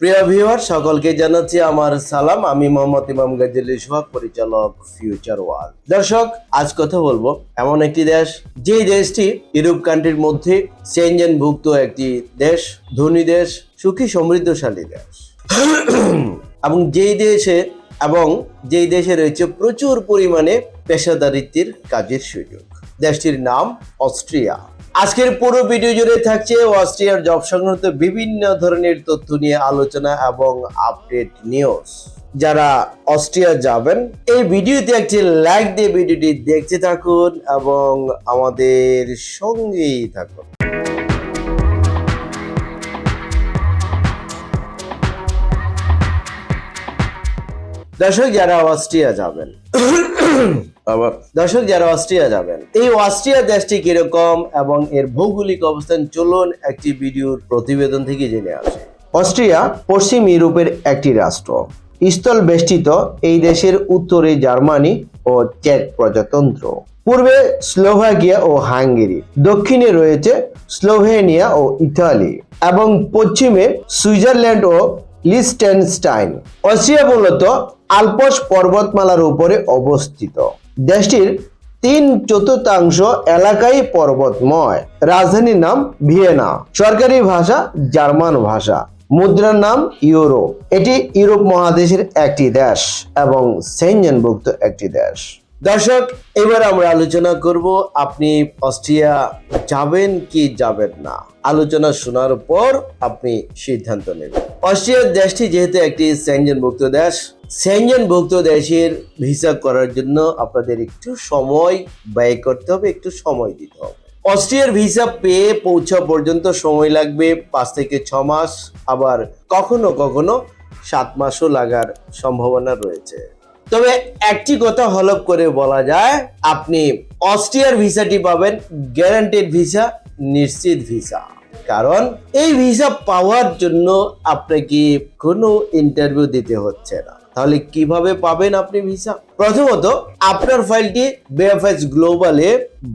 প্রিয় ভিউয়ার, সকলকে জানাচ্ছি আমার সালাম। আমি মোহাম্মদ ইমাম গাজী সোহাগ পরিচালক ফিউচার ওয়ার্ল্ড দর্শক, আজ কথা বলব এমন একটি দেশ যে দেশটি ইউরোপ কান্ট্রির মধ্যে সেনজেন ভুক্ত একটি দেশ, ধনী দেশ, সুখী, সমৃদ্ধশালী দেশ। এবং যেই দেশে, এবং যেই দেশে রয়েছে প্রচুর পরিমাণে পেশাদারিত্বের কাজের সুযোগ। দেশটির নাম অস্ট্রিয়া। আজকের পুরো ভিডিও জুড়ে থাকছে অস্ট্রিয়ার জব সংক্রান্ত বিভিন্ন ধরনের তথ্য নিয়ে আলোচনা এবং আপডেট নিউজ। যারা অস্ট্রিয়া যাবেন, এই ভিডিওতে একটি লাইক দিয়ে ভিডিওটি দেখতে থাকুন এবং আমাদের সঙ্গেই থাকুন। দর্শক, যারা অস্ট্রিয়া যাবেন আবার দর্শক, যারা অস্ট্রিয়া যাবেন, এই অস্ট্রিয়া দেশটি কীরকম এবং এর ভৌগোলিক অবস্থান, চলুন একটি ভিডিওর প্রতিবেদন থেকে জেনে আসে। অস্ট্রিয়া পশ্চিম ইউরোপের একটি রাষ্ট্র। স্থল বেষ্টিত এই দেশের উত্তরে জার্মানি ও চেক প্রজাতন্ত্র। পূর্বে স্লোভাকিয়া ও হাঙ্গেরি, দক্ষিণে রয়েছে স্লোভেনিয়া ও ইতালি, এবং পশ্চিমে সুইজারল্যান্ড ও লিস্টেনস্টাইন। অস্ট্রিয়া মূলত আলপস পর্বতমালার উপরে অবস্থিত। দেশটির তিন চতুর্থাংশ এলাকাই পর্বতময়। রাজধানীর নাম ভিয়েনা। সরকারি ভাষা জার্মান ভাষা। মুদ্রার নাম ইউরো এটি ইউরোপ মহাদেশের একটি দেশ এবং সেনজেনভুক্ত একটি দেশ। দর্শক, এবার আমরা আলোচনা করব, আপনি অস্ট্রিয়া যাবেন কি যাবেন না? আলোচনা শোনার পর আপনি সিদ্ধান্ত নেবেন। অস্ট্রিয়ার দেশটি যেহেতু একটি সেনজেনভুক্ত দেশ সেনজেনভুক্ত দেশের ভিসা করার জন্য আপনাদের একটু সময় ব্যয় করতে হবে, একটু সময় দিতে হবে। অস্ট্রিয়ার ভিসা পেয়ে পৌঁছা পর্যন্ত সময় লাগবে পাঁচ থেকে ছ মাস, আবার কখনো কখনো সাত মাসও লাগার সম্ভাবনা রয়েছে। তবে একটি কথা হলপ করে বলা যায়, আপনি অস্ট্রিয়ার ভিসাটি পাবেন গ্যারান্টেড ভিসা নিশ্চিত ভিসা কারণ এই ভিসা পাওয়ার জন্য আপনাকে কোনো ইন্টারভিউ দিতে হচ্ছে না। তাহলে কীভাবে পাবেন আপনি ভিসা প্রথমত, আপনার ফাইলটি বিএফএস গ্লোবালে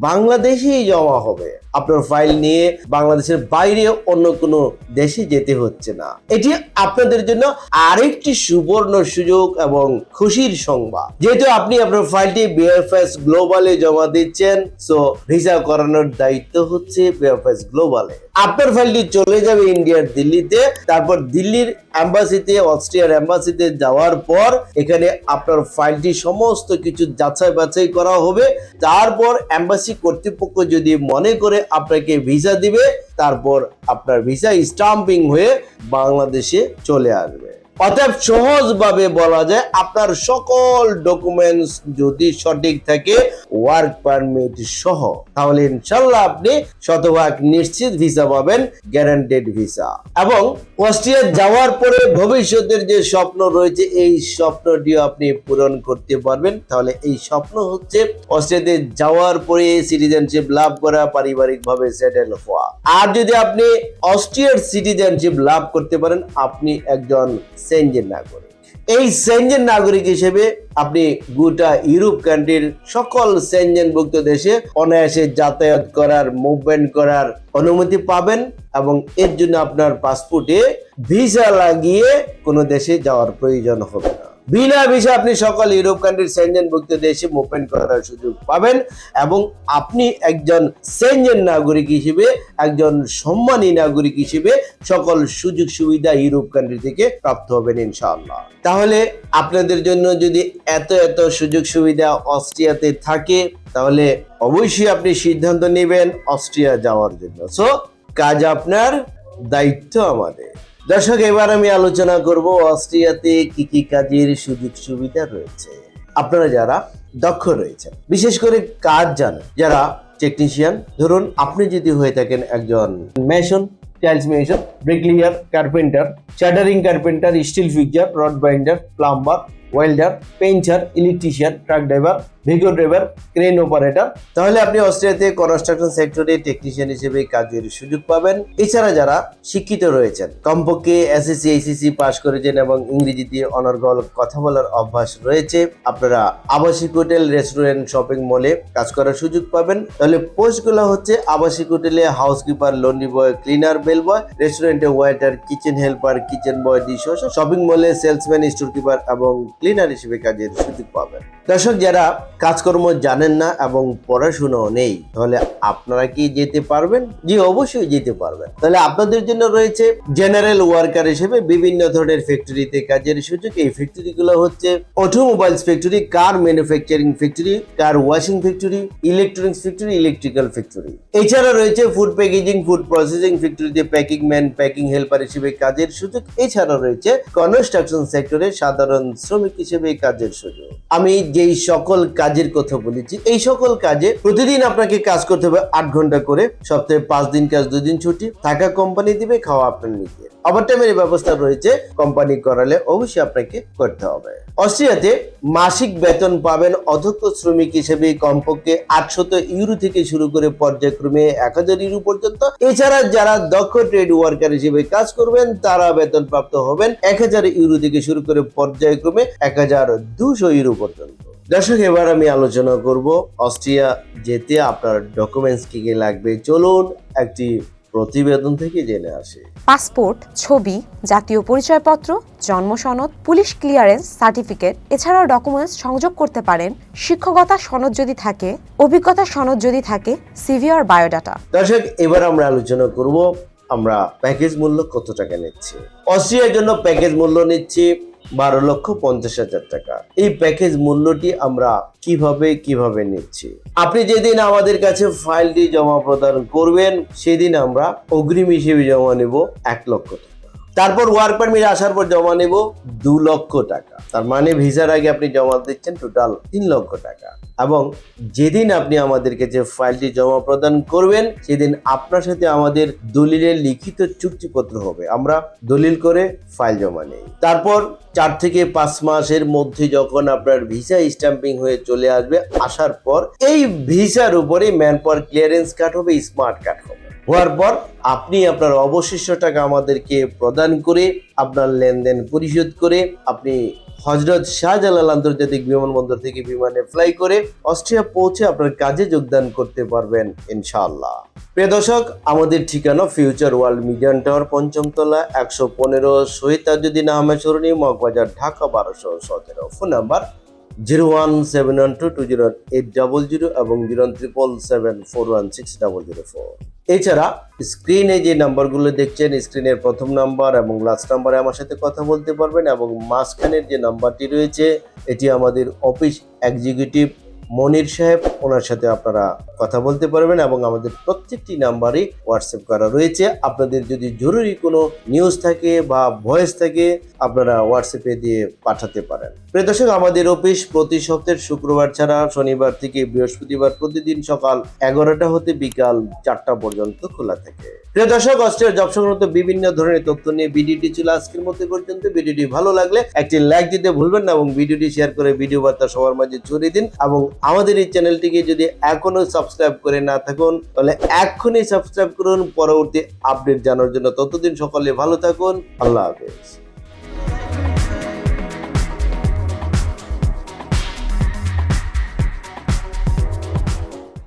বাংলাদেশেই জমা হবে। আপনার ফাইল নিয়ে বাংলাদেশের বাইরে অন্য কোনো দেশে যেতে হচ্ছে না। এটি আপনাদের জন্য আরেকটি সুবর্ণ সুযোগ এবং খুশির সংবাদ। যেহেতু আপনি আপনার ফাইলটি বিএফএস গ্লোবালে জমা দিচ্ছেন সো ভিসা করানোর দায়িত্ব হচ্ছে বিএফএস গ্লোবালে আপনার ফাইলটি চলে যাবে ইন্ডিয়ার দিল্লিতে, তারপর দিল্লির অ্যাম্বাসিতে অস্ট্রিয়ার অ্যাম্বাসিতে যাওয়ার পর এখানে আপনার ফাইলটি সমস্ত কিছু যাচাই বাছাই করা হবে। তারপর অ্যাম্বাসি কর্তৃপক্ষ যদি মনে করে আপনাকে ভিসা দিবে, তারপর আপনার ভিসা স্টাম্পিং হয়ে বাংলাদেশে চলে আসবে। অতএব সহজভাবে বলা যায় আপনার সকল ডকুমেন্টস যদি সঠিক থাকে ওয়ার্ক পারমিট সহ, তাহলে ইনশাল্লাহ আপনি শতভাগ নিশ্চিত ভিসা পাবেন গ্যারান্টেড ভিসা এবং অস্ট্রিয়া যাওয়ার পরে ভবিষ্যতের যে স্বপ্ন রয়েছে, এই স্বপ্নটিও আপনি পূরণ করতে পারবেন। তাহলে এই স্বপ্ন হচ্ছে অস্ট্রিয়াতে যাওয়ার পরে সিটিজেনশিপ লাভ করা, পারিবারিকভাবে সেটেল হওয়া। আর যদি আপনি অস্ট্রিয়ার সিটিজেনশিপ লাভ করতে পারেন, আপনি একজন সেনজেন নাগরিক। এই সেঞ্জেন নাগরিক হিসেবে আপনি গোটা ইউরোপ কান্ট্রির সকল সেঞ্জেনভুক্ত দেশে অনায়াসে যাতায়াত করার মুভমেন্ট করার অনুমতি পাবেন এবং এর জন্য আপনার পাসপোর্টে ভিসা লাগিয়ে কোনো দেশে যাওয়ার প্রয়োজন হবে না। বিনা ভিসা আপনি সকল ইউরোপ কান্ট্রির সেনজেনভুক্ত দেশে মুভমেন্ট করার সুযোগ পাবেন এবং আপনি একজন সেনজেন নাগরিক হিসেবে, একজন সম্মানী নাগরিক হিসেবে সকল সুযোগ সুবিধা ইউরোপ কান্ট্রি থেকে প্রাপ্ত হবেন ইনশাআল্লাহ। তাহলে আপনাদের জন্য যদি এত এত সুযোগ সুবিধা অস্ট্রিয়াতে থাকে, তাহলে অবশ্যই আপনি সিদ্ধান্ত নেবেন অস্ট্রিয়া যাওয়ার জন্য। সো কাজ আপনার, দায়িত্ব আমাদের। দর্শক, এবার আমি আলোচনা করব অস্ট্রিয়াতে কি কি কাজের সুযোগ সুবিধা রয়েছে। আপনারা যারা দক্ষ রয়েছেন, বিশেষ করে কাজ জানেন, যারা টেকনিশিয়ান ধরুন আপনি যদি হয়ে থাকেন একজন mason tiles mason bricklayer carpenter shuttering carpenter steel fixer rod binder plumber welder painter electrician truck driver vehicle driver crane operator তাহলে আপনি অস্ট্রেলিয়াতে কনস্ট্রাকশন সেক্টরে টেকনিশিয়ান হিসেবে কাজের সুযোগ পাবেন। এছাড়া যারা শিক্ষিত রয়েছেন, কমপক্ষে এসএসসি এইচএসসি পাশ করেছেন এবং ইংরেজিতে অনর্গল কথা বলার অভ্যাস রয়েছে, আপনারা আবাসিক হোটেল রেস্টুরেন্ট শপিং মলে কাজ করার সুযোগ পাবেন। তাহলে পোস্টগুলো হচ্ছে আবাসিক হোটেলে housekeeper laundry boy cleaner bell boy রেস্টুরেন্টে waiter kitchen helper kitchen boy dish shopping মলে সেলসম্যান স্টোর কিপার এবং ক্লিনার হিসেবে কাজের সুযোগ পাবেন। দর্শক, যারা কাজকর্ম জানেন না এবং পড়াশোনাও নেই, তাহলে আপনারা কি যেতে পারবেন? জি, অবশ্যই যেতে পারবেন। তাহলে আপনাদের জন্য রয়েছে জেনারেল ওয়ার্কার হিসেবে বিভিন্ন ধরনের ফ্যাক্টরিতে কাজের সুযোগ। এই ফ্যাক্টরিগুলো হচ্ছে automobiles factory car manufacturing factory car washing factory electronics factory electrical factory এছাড়া রয়েছে ফুড প্যাকেজিং ফুড প্রসেসিং ফ্যাক্টরিতে প্যাকিং ম্যান প্যাকিং হেল্পার হিসেবে কাজের সুযোগ। এছাড়া রয়েছে কনস্ট্রাকশন সেক্টরে সাধারণ শ্রমিক হিসেবে কাজের সুযোগ। আমি যেই সকল কাজের কথা বলেছি, এই সকল কাজে প্রতিদিন আপনাকে কাজ করতে হবে আট ঘণ্টা করে। সপ্তাহে পাঁচ দিন কাজ, দুই দিন ছুটি। থাকা কোম্পানি দিবে, খাওয়া আপনার নিজে ওভারটাইমের ব্যবস্থা রয়েছে কোম্পানি করালে অবশ্যই আপনাকে করতে হবে। অস্ট্রিয়াতে মাসিক বেতন পাবেন অধ্যক্ষ শ্রমিক হিসেবে কমপক্ষে আটশত ইউরো থেকে শুরু করে পর্যায়ক্রমে এক হাজার ইউরো পর্যন্ত। এছাড়া যারা দক্ষ ট্রেড ওয়ার্কার হিসেবে কাজ করবেন, তারা বেতন প্রাপ্ত হবেন এক হাজার ইউরো থেকে শুরু করে পর্যায়ক্রমে এক হাজার দুশো ইউরো পর্যন্ত। দর্শক এবার আমি আলোচনা করব অস্ট্রিয়া যেতে আপনার ডকুমেন্টস কি কি লাগবে। চলুন একটি প্রতিবেদন থেকে জেনে আসি। পাসপোর্ট ছবি জাতীয় পরিচয়পত্র জন্ম সনদ পুলিশ ক্লিয়ারেন্স সার্টিফিকেট এছাড়াও ডকুমেন্টস সংযোগ করতে পারেন। শিক্ষকতা সনদ যদি থাকে অভিজ্ঞতা সনদ যদি থাকে সিভি আর বায়োডাটা দর্শক এবার আমরা আলোচনা করব আমরা প্যাকেজ মূল্য কত টাকা নিচ্ছি। অস্ট্রিয়ার জন্য প্যাকেজ মূল্য নিচ্ছি বারো লক্ষ পঞ্চাশ হাজার টাকা। এই প্যাকেজ মূল্যটি আমরা কীভাবে কীভাবে নিচ্ছি? আপনি যেদিন আমাদের কাছে ফাইলটি জমা প্রদান করবেন, সেদিন আমরা অগ্রিম হিসেবে জমা নেব এক লক্ষ টাকা। তারপর ওয়ার্ক পারমিট আসার পর জমা নেব দু লক্ষ টাকা। তার মানে ভিসার আগে আপনি জমা দিচ্ছেন টোটাল তিন লক্ষ টাকা। এবং যেদিন আপনি আমাদের কাছে ফাইলটি জমা প্রদান করবেন, সেদিন আপনার সাথে আমাদের দলিলের লিখিত চুক্তিপত্র হবে। আমরা দলিল করে ফাইল জমা নেই। তারপর চার থেকে পাঁচ মাসের মধ্যে যখন আপনার ভিসা স্ট্যাম্পিং হয়ে চলে আসবে, আসার পর এই ভিসার উপরে ম্যান পাওয়ার ক্লিয়ারেন্স কার্ড হবে স্মার্ট কার্ড হবে। হওয়ার পর আপনি আপনার অবশিষ্ট টাকা আমাদেরকে প্রদান করে আপনার লেনদেন পরিশোধ করে আপনি হজরত শাহজালাল আন্তর্জাতিক বিমানবন্দর থেকে বিমানে ফ্লাই করে অস্ট্রিয়া পৌঁছে আপনার কাজে যোগদান করতে পারবেন, ইনশাআল্লাহ। প্রিয় দর্শক, আমাদের ঠিকানা ফিউচার ওয়ার্ল্ড মিডিয়ান টাওয়ার পঞ্চমতলা, একশো পনেরো শহীদ তাজুদ্দিন আহমেদ সরণি, মগবাজার, ঢাকা, বারোশো সতেরো। Phone number zero one seven one two two zero eight double zero এবং zero triple seven four one six double zero four. এছাড়া স্ক্রিনে যে নাম্বারগুলো দেখছেন স্ক্রিনের প্রথম নাম্বার এবং লাস্ট নাম্বারে আমার সাথে কথা বলতে পারবেন এবং মাঝখানের যে নাম্বারটি রয়েছে, এটি আমাদের অফিস এক্সিকিউটিভ মনির সাহেব, ওনার সাথে আপনারা কথা বলতে পারবেন এবং আমাদের প্রত্যেকটি নাম্বারই হোয়াটসঅ্যাপ করা রয়েছে। আপনাদের যদি জরুরি কোনো নিউজ থাকে বা ভয়েস থাকে, আপনারা হোয়াটসঅ্যাপে দিয়ে পাঠাতে পারেন। প্রিয় দর্শক, আমাদের অফিস প্রতি সপ্তাহের শুক্রবার ছাড়া শনিবার থেকে বৃহস্পতিবার প্রতিদিন সকাল এগারোটা হতে বিকাল চারটা পর্যন্ত খোলা থাকে। প্রিয় দর্শক, অস্ট্রেলিয়ার জব সংক্রান্ত বিভিন্ন ধরনের তথ্য নিয়ে ভিডিওটি ছিল আজকের মধ্যে পর্যন্ত। ভিডিওটি ভালো লাগলে একটি লাইক দিতে ভুলবেন না এবং ভিডিওটি শেয়ার করে ভিডিও বার্তা সবার মাঝে ছড়িয়ে দিন এবং আমাদের এই চ্যানেলটিকে যদি এখনও সাবস্ক্রাইব করে না থাকুন, তাহলে এখনই সাবস্ক্রাইব করুন, পরবর্তী আপডেট জানার জন্য ততদিন সকলে ভালো থাকুন, আল্লাহ হাফেজ।